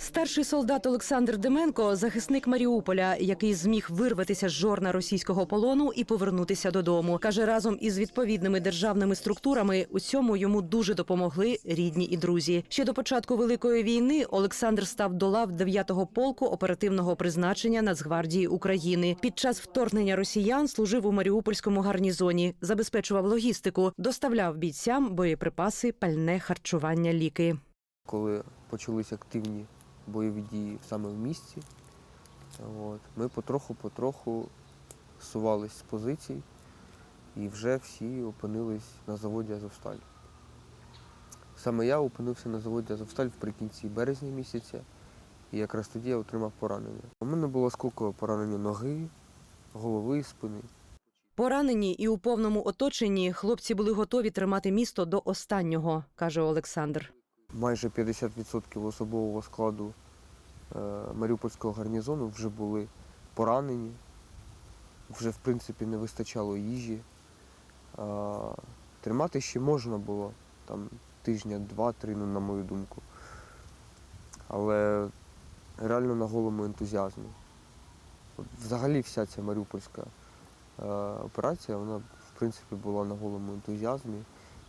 Старший солдат Олександр Деменко захисник Маріуполя, який зміг вирватися з жорна російського полону і повернутися додому. каже, разом із відповідними державними структурами у цьому йому дуже допомогли рідні і друзі. Ще до початку великої війни Олександр став до лав 9-го полку оперативного призначення Нацгвардії України. Під час вторгнення росіян служив у Маріупольському гарнізоні, забезпечував логістику, доставляв бійцям боєприпаси, пальне харчування, ліки. коли почались активні бойові дії саме в місті. От, ми потроху-потроху сувались з позицій і вже всі опинились на заводі Азовсталь. Саме я опинився на заводі Азовсталь вприкінці березня місяця, і якраз тоді я отримав поранення. У мене було скільки поранення ноги, голови, спини. Поранені і у повному оточенні хлопці були готові тримати місто до останнього, каже Олександр. Майже 50% особового складу е, Маріупольського гарнізону вже були поранені, вже в принципі не вистачало їжі. Тримати ще можна було там тижня, два-три, ну, на мою думку. Але реально на голому ентузіазмі. От взагалі вся ця маріупольська е, операція, вона в принципі була на голому ентузіазмі.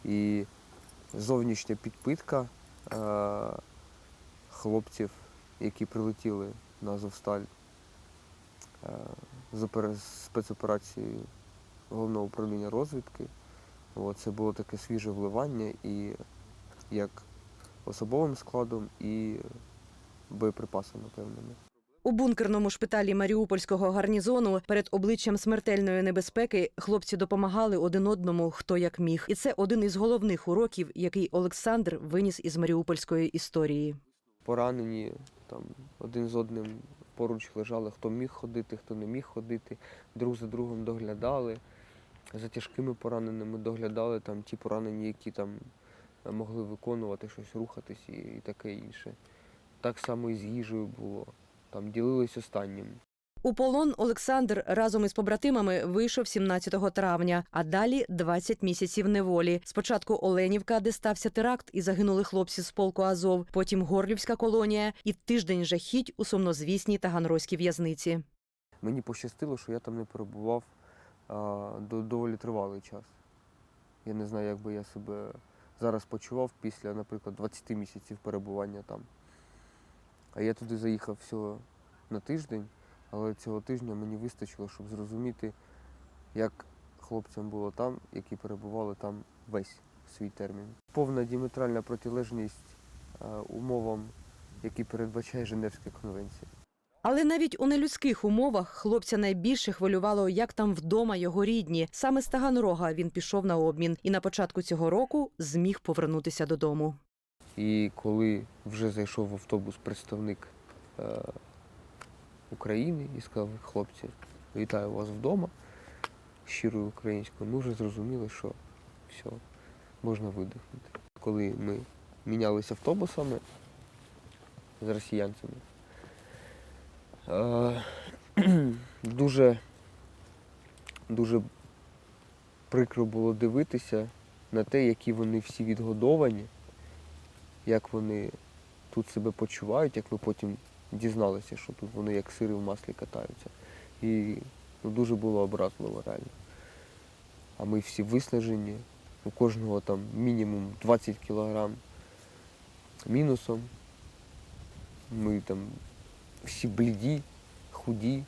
І зовнішня підпитка хлопців, які прилетіли на Азовсталь е, з опера- спецоперацією головного управління розвідки. Це було таке свіже вливання і як особовим складом, і боєприпасами певними. У бункерному шпиталі Маріупольського гарнізону перед обличчям смертельної небезпеки хлопці допомагали один одному хто як міг. І це один із головних уроків, який Олександр виніс із маріупольської історії. Поранені там один з одним поруч лежали, хто міг ходити, хто не міг ходити, друг за другом доглядали. За тяжкими пораненими доглядали там ті поранені, які там могли виконувати щось, рухатись і, таке інше. Так само і з їжею було. Там ділились останнім. У полон Олександр разом із побратимами вийшов 17 травня, а далі 20 місяців неволі. Спочатку Оленівка, де стався теракт, і загинули хлопці з полку Азов. Потім Горлівська колонія і тиждень жахіть у сумнозвісній таганрозькій в'язниці. Мені пощастило, що я там не перебував а, до, доволі тривалий час. Я не знаю, як би я себе зараз почував після, наприклад, 20 місяців перебування там. А я туди заїхав всього на тиждень, але цього тижня мені вистачило, щоб зрозуміти, як хлопцям було там, які перебували там весь свій термін. Повна діаметральна протилежність е, умовам, які передбачає Женевська конвенція. Але навіть у нелюдських умовах хлопця найбільше хвилювало, як там вдома його рідні. Саме з Таганрога він пішов на обмін і на початку цього року зміг повернутися додому. І коли вже зайшов в автобус представник е, України і сказав, хлопці, вітаю вас вдома, щирою українською, ми вже зрозуміли, що все, можна видихнути. Коли ми мінялися автобусами з росіянцями, е, дуже, дуже прикро було дивитися на те, які вони всі відгодовані як вони тут себе почувають, як ми потім дізналися, що тут вони як сири в маслі катаються. І ну, дуже було образливо реально. А ми всі виснажені, у кожного там мінімум 20 кілограм мінусом. Ми там всі бліді, худі,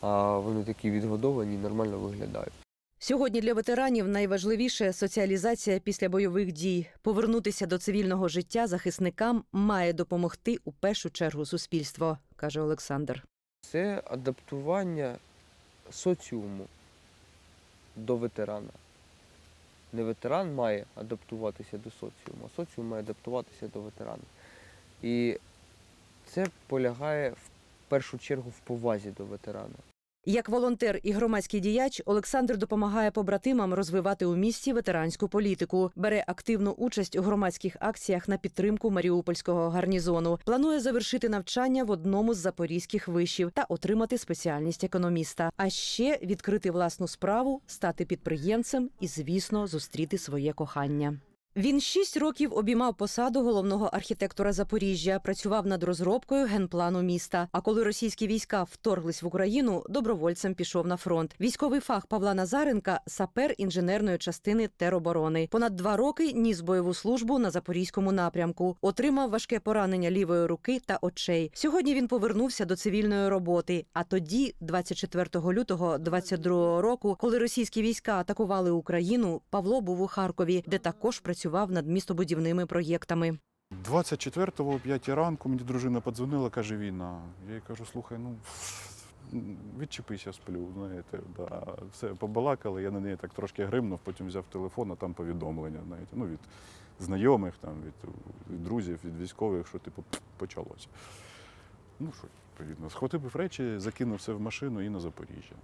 а вони такі відгодовані нормально виглядають. Сьогодні для ветеранів найважливіше соціалізація після бойових дій. Повернутися до цивільного життя захисникам має допомогти у першу чергу суспільство, каже Олександр. Це адаптування соціуму до ветерана. Не ветеран має адаптуватися до соціуму, а соціум має адаптуватися до ветерана. І це полягає в першу чергу в повазі до ветерана. Як волонтер і громадський діяч, Олександр допомагає побратимам розвивати у місті ветеранську політику, бере активну участь у громадських акціях на підтримку маріупольського гарнізону. Планує завершити навчання в одному з запорізьких вишів та отримати спеціальність економіста. А ще відкрити власну справу, стати підприємцем і, звісно, зустріти своє кохання. Він шість років обіймав посаду головного архітектора Запоріжжя, працював над розробкою генплану міста. А коли російські війська вторглись в Україну, добровольцем пішов на фронт. Військовий фах Павла Назаренка сапер інженерної частини тероборони. Понад два роки ніс бойову службу на запорізькому напрямку. Отримав важке поранення лівої руки та очей. Сьогодні він повернувся до цивільної роботи. А тоді, 24 лютого 22 року, коли російські війська атакували Україну, Павло був у Харкові, де також працював над містобудівними проєктами. 24-го о 5 ранку мені дружина подзвонила, каже, війна. Я їй кажу, слухай, ну відчепися, сплю. Знаєте, да. все побалакали, я на неї так трошки гримнув, потім взяв телефон, а там повідомлення, знаєте, ну від знайомих, там, від, від друзів, від військових, що типу почалося. Ну що, відповідно, схватив речі, закинув все в машину і на Запоріжжя.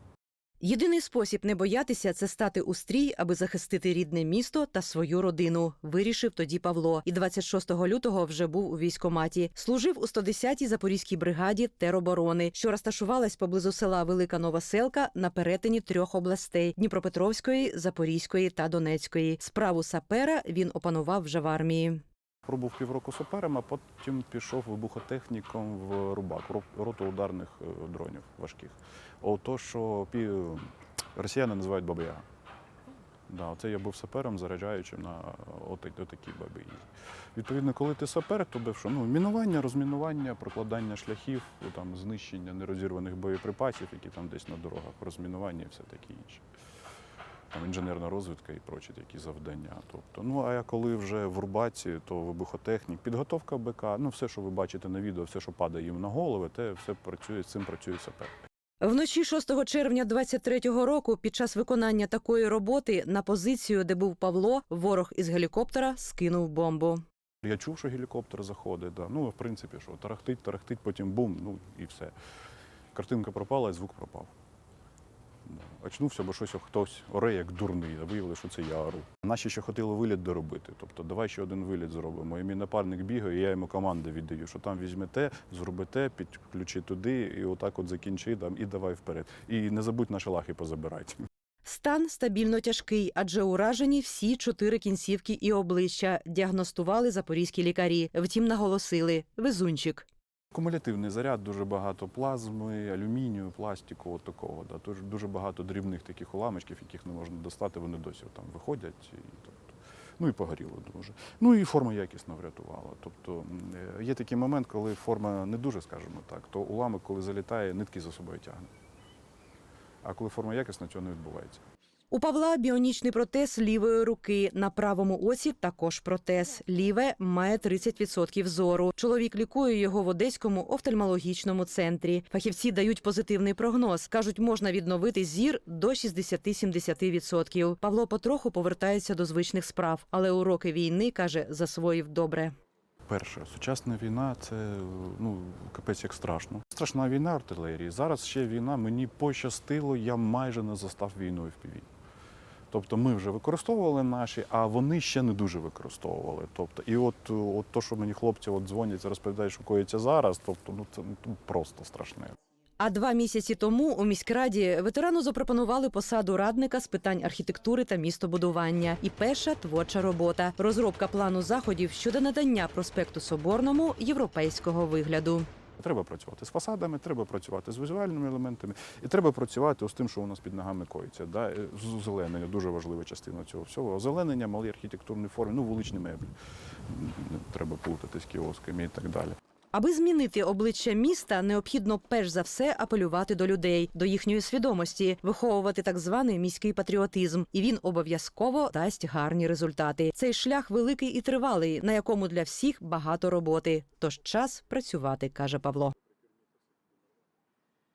Єдиний спосіб не боятися це стати у стрій, аби захистити рідне місто та свою родину. Вирішив тоді Павло. І 26 лютого вже був у військкоматі. Служив у 110-й запорізькій бригаді тероборони, що розташувалась поблизу села Велика Новоселка на перетині трьох областей: Дніпропетровської, Запорізької та Донецької. Справу сапера він опанував вже в армії. Пробув півроку сапером, а потім пішов вибухотехніком в Рубак, роту ударних е, дронів важких. Ото, що росіяни називають баба-яга. Да, це я був сапером, заряджаючим на отак- отакі баби. Відповідно, коли ти сапер, то де що? Ну, мінування, розмінування, прокладання шляхів, там, знищення нерозірваних боєприпасів, які там десь на дорогах, розмінування і все таке інше. Там інженерна розвідка і прочі такі завдання. Тобто, ну а коли вже в Рубаці, то вибухотехнік, підготовка БК, ну все, що ви бачите на відео, все, що падає їм на голови, те все працює, з цим працює сапер. Вночі 6 червня 23-го року, під час виконання такої роботи, на позицію, де був Павло, ворог із гелікоптера скинув бомбу. Я чув, що гелікоптер заходить. Да. Ну, в принципі, що тарахтить, тарахтить, потім бум, ну і все. Картинка пропала, і звук пропав. Очнувся, бо щось хтось оре як дурний, а виявили, що це я ору. Наші ще хотіли виліт доробити. Тобто, давай ще один виліт зробимо. І мій напарник бігає, і я йому команди віддаю, що там візьмете, зробите, підключи туди, і отак от закінчи там, і давай вперед. І не забудь наші лахи позабирати. Стан стабільно тяжкий, адже уражені всі чотири кінцівки і обличчя. Діагностували запорізькі лікарі. Втім, наголосили везунчик. Кумулятивний заряд, дуже багато плазми, алюмінію, пластику, от такого. Да. Тож дуже багато дрібних таких уламочків, яких не можна достати, вони досі там виходять. І, тобто, ну і погоріло дуже. Ну і форма якісно врятувала. Тобто е, є такий момент, коли форма не дуже, скажімо так, то уламок, коли залітає, нитки за собою тягне. А коли форма якісна, цього не відбувається. У Павла біонічний протез лівої руки. На правому оці також протез. Ліве має 30% зору. Чоловік лікує його в одеському офтальмологічному центрі. Фахівці дають позитивний прогноз. кажуть, можна відновити зір до 60-70%. Павло потроху повертається до звичних справ, але уроки війни каже, засвоїв добре. Перше, сучасна війна це ну капець як страшно. Страшна війна артилерії. Зараз ще війна. Мені пощастило, я майже не застав війною в піві. Тобто ми вже використовували наші, а вони ще не дуже використовували. Тобто, і от, от то, що мені хлопці от дзвонять, розповідають, що коїться зараз, тобто, ну це ну, просто страшне. А два місяці тому у міськраді ветерану запропонували посаду радника з питань архітектури та містобудування. І перша творча робота розробка плану заходів щодо надання проспекту Соборному європейського вигляду. Треба працювати з фасадами, треба працювати з візуальними елементами, і треба працювати з тим, що у нас під ногами коїться. Да? Е, З озеленення дуже важлива частина цього всього. Озеленення, малі архітектурні форми, ну вуличні меблі. Треба плутати з кіосками і так далі. Аби змінити обличчя міста, необхідно перш за все апелювати до людей, до їхньої свідомості, виховувати так званий міський патріотизм, і він обов'язково дасть гарні результати. Цей шлях великий і тривалий, на якому для всіх багато роботи. Тож час працювати, каже Павло.